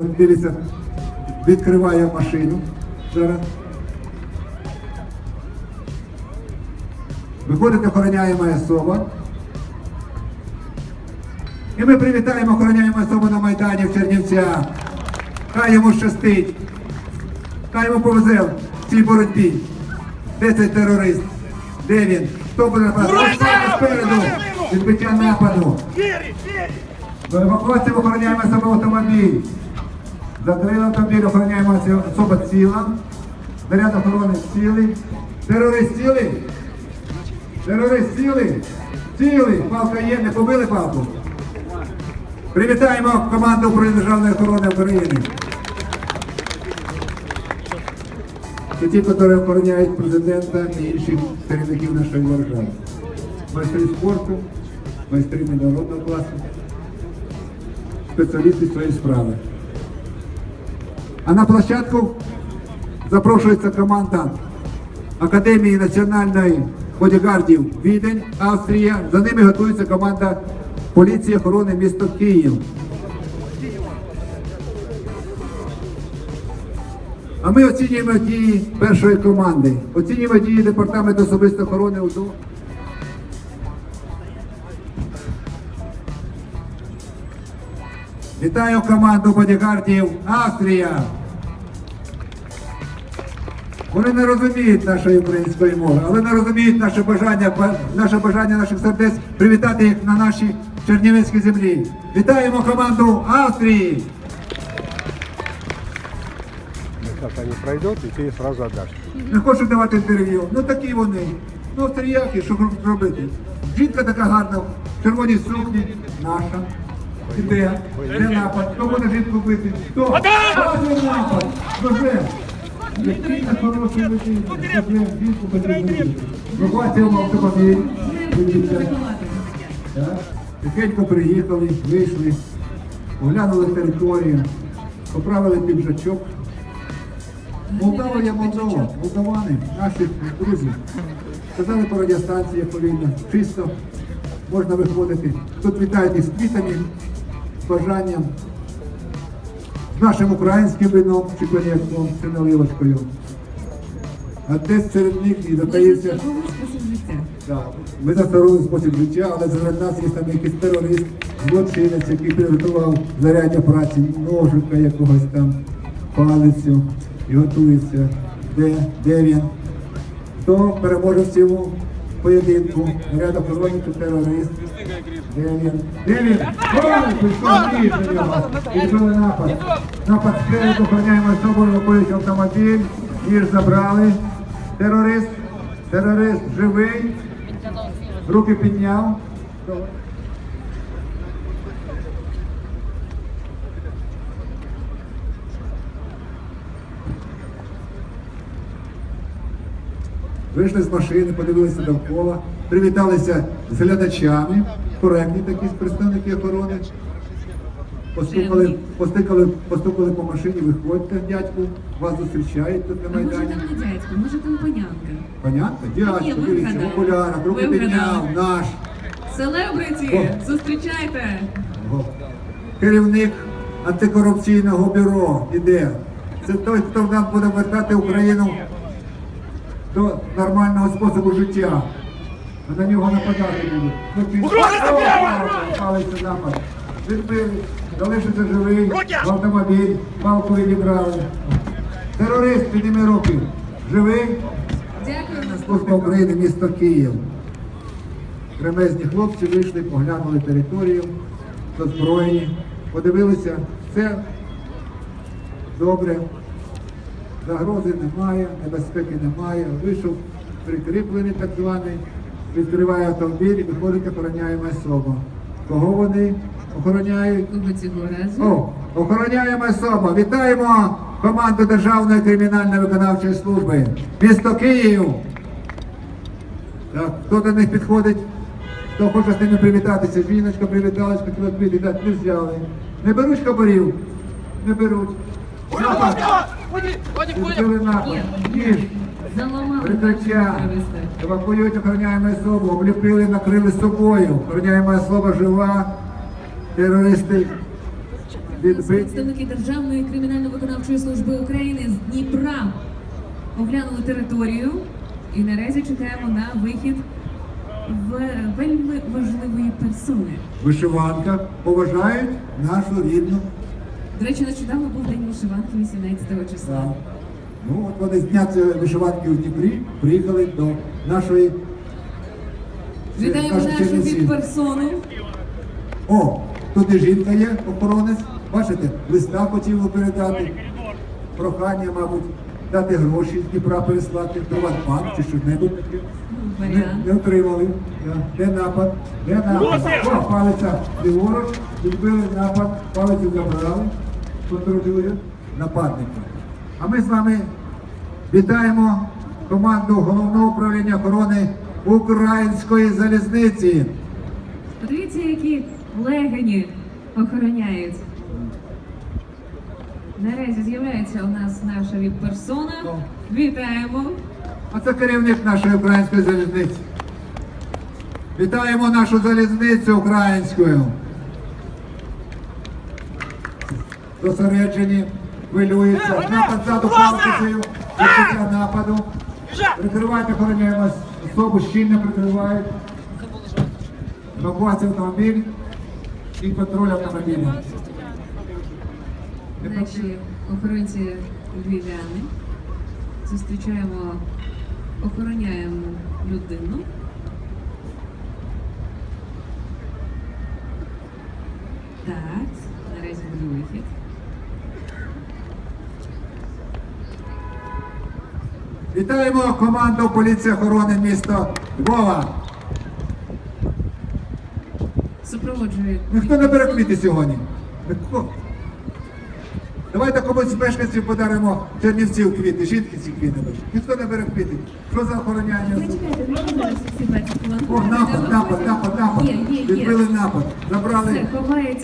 Дивіться, відкриває машину зараз. Виходить охороняєма особа. І ми привітаємо охороняємо особу на Майдані в Чернівцях. Хай йому щастить. Хай йому повезе в цій боротьбі. Де цей терорист? Де він? Хто буде нападати? Спереду! Відбиття нападу. До евакуації охороняємо себе автомобіль. Закрили автомобіль, охороняємо особа ціла. Наряд охорони цілий. Терорист цілий? Терорист цілий? Цілий. Палка є, не побили палку. Привітаємо команду управління державної охорони України. Це ті, які охороняють президента і інших керівників нашої держави. Майстри спорту, майстри міжнародного класу, спеціалісти своєї справи. А на площадку запрошується команда Академії національної бодігардів Відень, Австрія. За ними готується команда поліції охорони міста Київ. А ми оцінюємо дії першої команди. Оцінюємо дії департаменту особистої охорони УДО. Вітаю команду бодігардів Австрія. Вони не розуміють нашої української мови, але не розуміють наше бажання, наше бажання наших сердець привітати їх на нашій Чернівецькій землі. Вітаємо команду Австрії! Они пройдут, и ты сразу отдашь. Не хочу давати інтерв'ю. Ну такі вони. Ну австріяки, що ж робити? Жінка така гарна, в червоній сукні, наша. Іде, де напад? Хто буде жінку бити? Хто? Бачив напад! Вже! Який на хороший людина, вже жінку потрібно. Ви бачимо автомобіль. Тихенько приїхали, вийшли, оглянули територію, поправили піджачок. Молдова є Молдова, молдавани, наші друзі. Сказали по радіостанції повільно, чисто, можна виходити. Тут вітають із квітами, з бажанням, з нашим українським вином чи коньяком, чи наливочкою. А десь серед них і. Так, ми за здоровий спосіб життя, але серед нас є там якийсь терорист, злочинець, який підготував заряддя праці, ножика якогось там, палицю і готується. Де, де він? Хто переможе в цьому поєдинку? Ряд охорони чи терорист? Де він? Де він? Ой, на нього. Відбили напад. Напад спереду, охороняємо особу, евакуюють автомобіль, ніж забрали. Терорист, терорист живий. Руки підняв. Вийшли з машини, подивилися довкола, привіталися з глядачами, коректні такі представники охорони. Постукали, постукали, постукали по машині, виходьте, дядьку, вас зустрічають тут на А може Майдані. там не дядько, може там панянка. Понятно? Ні, ви дивіться, в вгадали. окулярах, руки Ви підняв, вгадали. наш. Селебриті, О. зустрічайте! О, Керівник антикорупційного бюро іде. Це той, хто нам буде вертати Україну до нормального способу життя. А на нього нападати будуть. Ну, Палиться напад. Відбили, залишиться живий, в автомобіль, палку відібрали. Терорист, підніми руки. Живий? Дякую. Служба України, місто Київ. Кремезні хлопці вийшли, поглянули територію, озброєні, подивилися, все добре, загрози немає, небезпеки немає. Вийшов прикріплений так званий, відкриває автомобіль і виходить охороняємо особа. Кого вони охороняють? О, охороняємо особа. Вітаємо команду Державної кримінальної виконавчої служби. Місто Київ. Так, хто до них підходить? Хто хоче з ними привітатися? Жіночка привіталась, хотіла дати, не взяли. Не беруть хабарів? Не беруть. Ніж. Заламали Прикриття. Евакуюють охороняємо особу, обліпили, накрили собою. Охороняємо особа жива. Терористи. Представники Державної кримінально-виконавчої служби України з Дніпра оглянули територію і наразі чекаємо на вихід в вельми важливої персони. Вишиванка поважають нашу рідну. До речі, нещодавно був день вишиванки 18 числа. Ну, от вони з дня цієї вишиванки у Дніпрі приїхали до нашої Вітаємо нашу Чернівці. віп-персону. О, тут і жінка є, охоронець. Бачите, листа хотів би передати. Прохання, мабуть, дати гроші з Дніпра переслати, Приватбанк чи щось-небудь таке. Не, не отримали. Де напад? Де напад? О, палиця ліворуч, відбили напад, палицю забрали, контролює нападника. А ми з вами вітаємо команду головного управління охорони Української залізниці. Подивіться, які легені охороняють. Наразі з'являється у нас наша віп-персона. Вітаємо. А це керівник нашої української залізниці. Вітаємо нашу залізницю українською. Зосереджені, хвилюються. Напад ззаду палкою, відбиття нападу. Прикривайте, охороняємо особу, щільно прикривають. Евакуація автомобіль і патруль автомобіля. Наші охоронці львів'яни. Зустрічаємо, охороняємо людину. Так, наразі буде вихід. Вітаємо команду поліції охорони міста Львова. Супроводжує. Ніхто не бере квіти сьогодні. Давайте комусь з мешканців подаримо чернівців квіти, жінки ці квіти. Ніхто не бере квіти. Що за охороняння? О, напад, напад, напад, напад. Відбили напад. Забрали. Все, ховають